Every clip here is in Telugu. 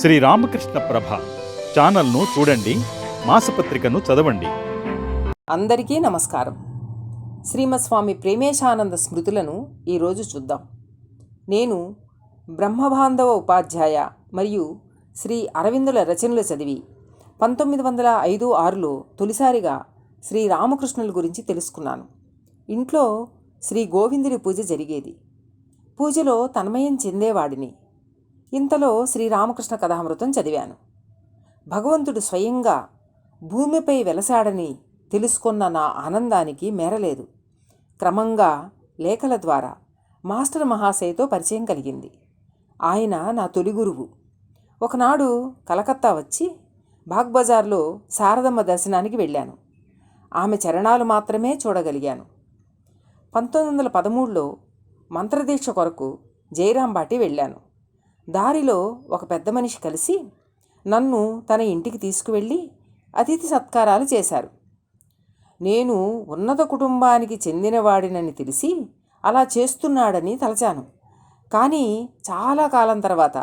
శ్రీ రామకృష్ణ ప్రభ ఛానల్ను చూడండి మాసపత్రికను చదవండి. అందరికీ నమస్కారం. శ్రీమస్వామి ప్రేమేశానంద స్మృతులను ఈరోజు చూద్దాం. నేను బ్రహ్మబాంధవ ఉపాధ్యాయ మరియు శ్రీ అరవిందుల రచనలు చదివి పంతొమ్మిది వందల ఐదు ఆరులో తొలిసారిగా శ్రీ రామకృష్ణుల గురించి తెలుసుకున్నాను. ఇంట్లో శ్రీ గోవిందుడి పూజ జరిగేది. పూజలో తన్మయం చెందేవాడిని. ఇంతలో శ్రీరామకృష్ణ కథామృతం చదివాను. భగవంతుడు స్వయంగా భూమిపై వెలసాడని తెలుసుకున్న నా ఆనందానికి మేరలేదు. క్రమంగా లేఖల ద్వారా మాస్టర్ మహాశయతో పరిచయం కలిగింది. ఆయన నా తొలి గురువు. ఒకనాడు కలకత్తా వచ్చి బాగ్బజార్లో శారదమ్మ దర్శనానికి వెళ్ళాను. ఆమె చరణాలు మాత్రమే చూడగలిగాను. పంతొమ్మిది వందల పదమూడులో మంత్రదీక్ష కొరకు జయరాంబాటి వెళ్ళాను. దారిలో ఒక పెద్ద మనిషి కలిసి నన్ను తన ఇంటికి తీసుకువెళ్ళి అతిథి సత్కారాలు చేశారు. నేను ఉన్నత కుటుంబానికి చెందినవాడినని తెలిసి అలా చేస్తున్నాడని తలచాను. కానీ చాలా కాలం తర్వాత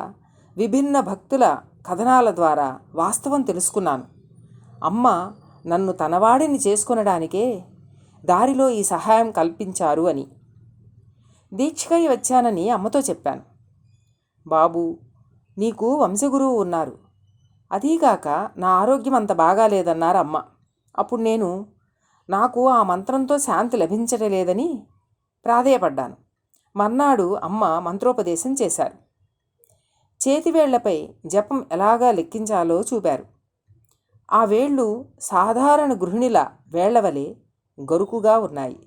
విభిన్న భక్తుల కథనాల ద్వారా వాస్తవం తెలుసుకున్నాను. అమ్మ నన్ను తనవాడిని చేసుకొనడానికే దారిలో ఈ సహాయం కల్పించారు అని. దీక్షకై వచ్చానని అమ్మతో చెప్పాను. బాబు నీకు వంశగురువు ఉన్నారు. అదీగాక నా ఆరోగ్యం అంత బాగాలేదన్నారు అమ్మ. అప్పుడు నేను నాకు ఆ మంత్రంతో శాంతి లభించడం లేదని ప్రాధేయపడ్డాను. మర్నాడు అమ్మ మంత్రోపదేశం చేశారు. చేతివేళ్ళపై జపం ఎలాగా లెక్కించాలో చూపారు. ఆ వేళ్ళు సాధారణ గృహిణిల వేళ్ళవలే గరుకుగా ఉన్నాయి.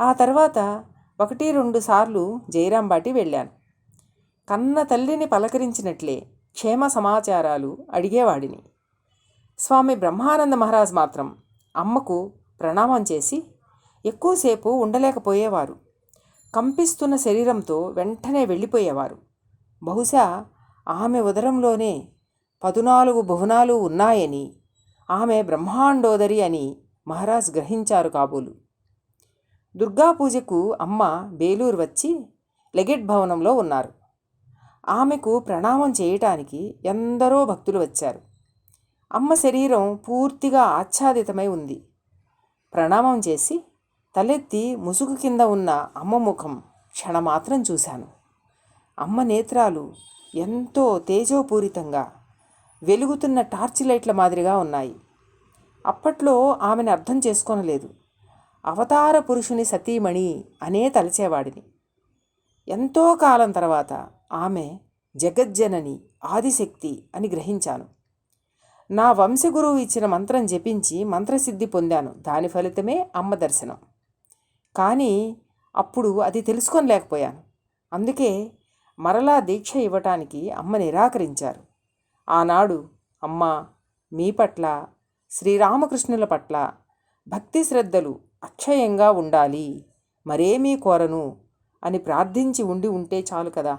ఆ తర్వాత ఒకటి రెండు సార్లు జయరాంబాటి వెళ్ళాను. కన్న తల్లిని పలకరించినట్లే క్షేమ సమాచారాలు అడిగేవాడిని. స్వామి బ్రహ్మానంద మహారాజ్ మాత్రం అమ్మకు ప్రణామం చేసి ఎక్కువసేపు ఉండలేకపోయేవారు. కంపిస్తున్న శరీరంతో వెంటనే వెళ్ళిపోయేవారు. బహుశా ఆమె ఉదరంలోనే పదునాలుగు భువనాలు ఉన్నాయని ఆమె బ్రహ్మాండోదరి అని మహారాజ్ గ్రహించారు కాబోలు. దుర్గా పూజకు అమ్మ బేలూరు వచ్చి లెగెట్ భవనంలో ఉన్నారు. ఆమెకు ప్రణామం చేయటానికి ఎందరో భక్తులు వచ్చారు. అమ్మ శరీరం పూర్తిగా ఆచ్ఛాదితమై ఉంది. ప్రణామం చేసి తలెత్తి ముసుగు కింద ఉన్న అమ్మ ముఖం క్షణమాత్రం చూశాను. అమ్మ నేత్రాలు ఎంతో తేజోపూరితంగా వెలుగుతున్న టార్చ్ లైట్ల మాదిరిగా ఉన్నాయి. అప్పట్లో ఆమెను అర్థం చేసుకోనలేదు. అవతార పురుషుని సతీమణి అనే తలచేవాడిని. ఎంతో కాలం తర్వాత ఆమె జగజ్జనని ఆదిశక్తి అని గ్రహించాను. నా వంశగురువు ఇచ్చిన మంత్రం జపించి మంత్రసిద్ధి పొందాను. దాని ఫలితమే అమ్మ దర్శనం. కానీ అప్పుడు అది తెలుసుకోలేకపోయాను. అందుకే మరలా దీక్ష ఇవ్వటానికి అమ్మ నిరాకరించారు. ఆనాడు అమ్మ మీ పట్ల శ్రీరామకృష్ణుల పట్ల భక్తి శ్రద్ధలు అక్షయంగా ఉండాలి. మరేమీ కోరను అని ప్రార్థించి ఉండి ఉంటే చాలు కదా?